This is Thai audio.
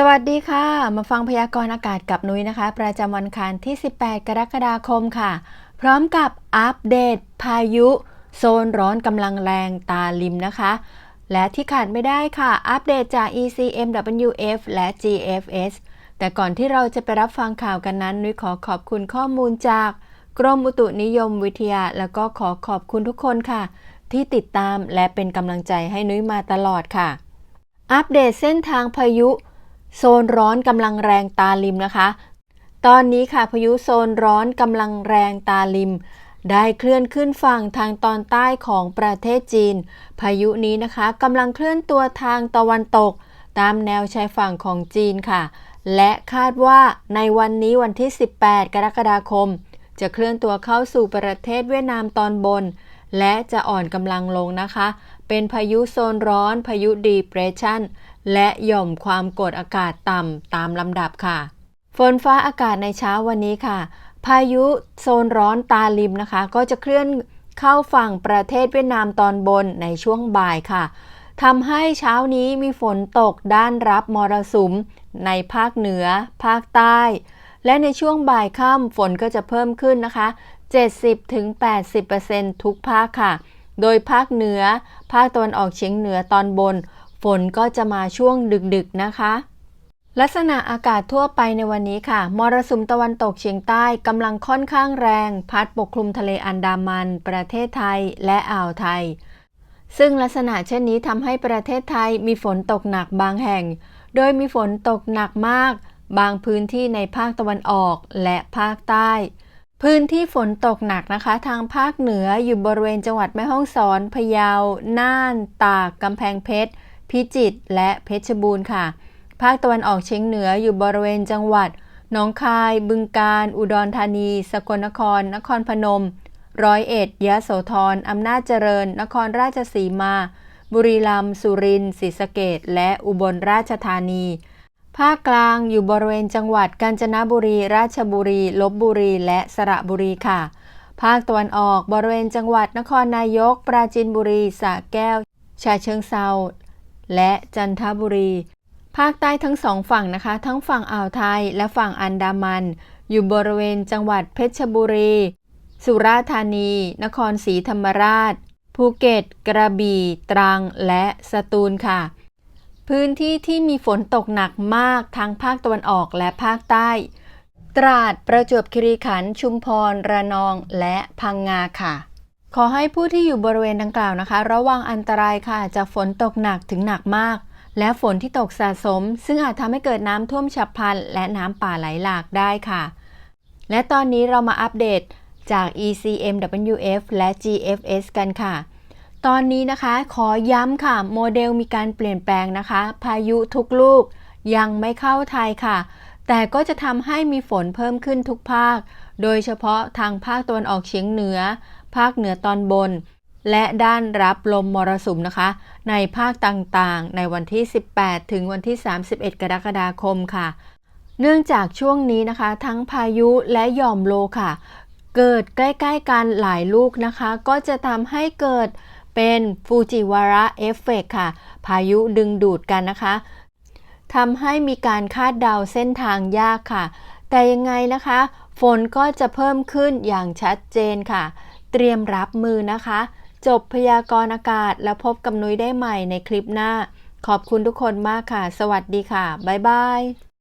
สวัสดีค่ะ มาฟังพยากรณ์อากาศกับนุ้ยนะคะ ประจำวันอังคารที่ 18 กรกฎาคมค่ะ พร้อมกับอัปเดต พายุ โซนร้อนกำลังแรงตาลิมนะคะ และที่ขาดไม่ได้ค่ะ อัปเดตจาก ECMWF และ GFS แต่ก่อนที่เราจะไปรับฟังข่าวกันนั้น นุ้ยขอขอบคุณข้อมูลจาก กรมอุตุนิยมวิทยา แล้วก็ขอขอบคุณทุกคนค่ะ ที่ติดตามและเป็นกำลังใจให้นุ้ยมาตลอดค่ะ อัปเดตเส้นทางพายุ โซนร้อนกำลังแรงตาลิมนะคะ ตอนนี้ค่ะพายุโซนร้อนกำลังแรงตาลิม ได้เคลื่อนขึ้นฝั่งทางตอนใต้ของประเทศจีน พายุนี้นะคะกำลังเคลื่อนตัวทางตะวันตก ตามแนวชายฝั่งของจีนค่ะ และคาดว่าในวันนี้วันที่ 18 กรกฎาคม จะเคลื่อนตัวเข้าสู่ประเทศเวียดนามตอนบน และจะอ่อนกำลังลงนะคะ เป็นพายุโซนร้อน พายุดีเพรสชัน และหย่อมความกดอากาศต่ำตามลำดับค่ะ ฝนฟ้าอากาศในเช้าวันนี้ค่ะ พายุโซนร้อนตาลิมนะคะ ก็จะเคลื่อนเข้าฝั่งประเทศเวียดนามตอนบนในช่วงบ่ายค่ะทำให้เช้านี้มีฝนตกด้านรับมรสุม ในภาคเหนือ ภาคใต้ และในช่วงบ่ายค่ำฝนก็จะเพิ่มขึ้นนะคะ 70-80%ทุกภาคค่ะ โดยภาคเหนือ ภาคตะวันออกเฉียงเหนือตอนบน ฝนก็จะมาช่วงดึกๆนะคะ ลักษณะอากาศทั่วไปในวันนี้ค่ะ มรสุมตะวันตกเฉียงใต้กำลังค่อนข้างแรง พัดปกคลุมทะเลอันดามัน ประเทศไทยและอ่าวไทย ซึ่งลักษณะเช่นนี้ทำให้ประเทศไทยมีฝนตกหนักบางแห่ง โดยมีฝนตกหนักมาก บางพื้นที่ในภาคตะวันออกและภาคใต้พื้นที่ฝนตกหนักนะคะ ทางภาคเหนืออยู่บริเวณจังหวัดแม่ฮ่องสอน พะเยา น่าน ตาก กำแพงเพชร พิจิตรและเพชรบูรณ์ค่ะ ภาคตะวันออกเฉียงเหนืออยู่บริเวณจังหวัดหนองคาย บึงกาฬอุดรธานี สกลนคร นครพนม ร้อยเอ็ดยะโสธรอำนาจเจริญ นครราชสีมา บุรีรัมย์สุรินทร์ศรีสะเกษและอุบลราชธานี ภาคกลางอยู่บริเวณจังหวัดกาญจนบุรี ราชบุรี ลบบุรี และสระบุรีค่ะ ภาคตะวันออกบริเวณจังหวัดนครนายก ปราจีนบุรีสระแก้ว ชาเชิงเซา และจันทบุรี ภาคใต้ทั้งสองฝั่งนะคะ ทั้งฝั่งอ่าวไทยและฝั่งอันดามัน อยู่บริเวณจังหวัดเพชรบุรี สุราษฎร์ธานี นครศรีธรรมราช ภูเก็ต กระบี่ ตรัง และสตูลค่ะ พื้นที่ที่มีฝนตกหนักมากทั้งภาคตะวันออกและภาคใต้ ตราด ประจวบคีรีขันธ์ ชุมพร ระนอง และพังงาค่ะ ขอให้ผู้ที่อยู่บริเวณดังกล่าวนะคะ ระวังอันตรายค่ะจากฝนตกหนักถึงหนักมาก และฝนที่ตกสะสม ซึ่งอาจทำให้เกิดน้ำท่วมฉับพลัน และน้ำป่าไหลหลากได้ค่ะ และตอนนี้เรามาอัปเดตจาก ECMWF และ GFS กันค่ะ ตอนนี้นะคะขอย้ำค่ะ โมเดลมีการเปลี่ยนแปลงนะคะ พายุทุกลูกยังไม่เข้าไทยค่ะ แต่ก็จะทำให้มีฝนเพิ่มขึ้นทุกภาค โดยเฉพาะทางภาคตะวันออกเฉียงเหนือ ภาคเหนือตอนบน และด้านรับลมมรสุมนะคะ ในภาคต่างๆ ในวันที่ 18 ถึงวันที่ 31 กรกฎาคมค่ะ เนื่องจากช่วงนี้นะคะ ทั้งพายุและหย่อมโลค่ะ เกิดใกล้ๆกันหลายลูกนะคะ ก็จะทำให้เกิดเป็นฟูจิวาระเอฟเฟกค่ะ พายุดึงดูดกันนะคะทำให้มีการคาดเดาเส้นทางยากค่ะ แต่ยังไงนะคะ ฝนก็จะเพิ่มขึ้นอย่างชัดเจนค่ะ เตรียมรับมือนะคะ จบพยากรณ์อากาศแล้วพบกับนุ้ยได้ใหม่ในคลิปหน้า ขอบคุณทุกคนมากค่ะ สวัสดีค่ะ บ๊ายบาย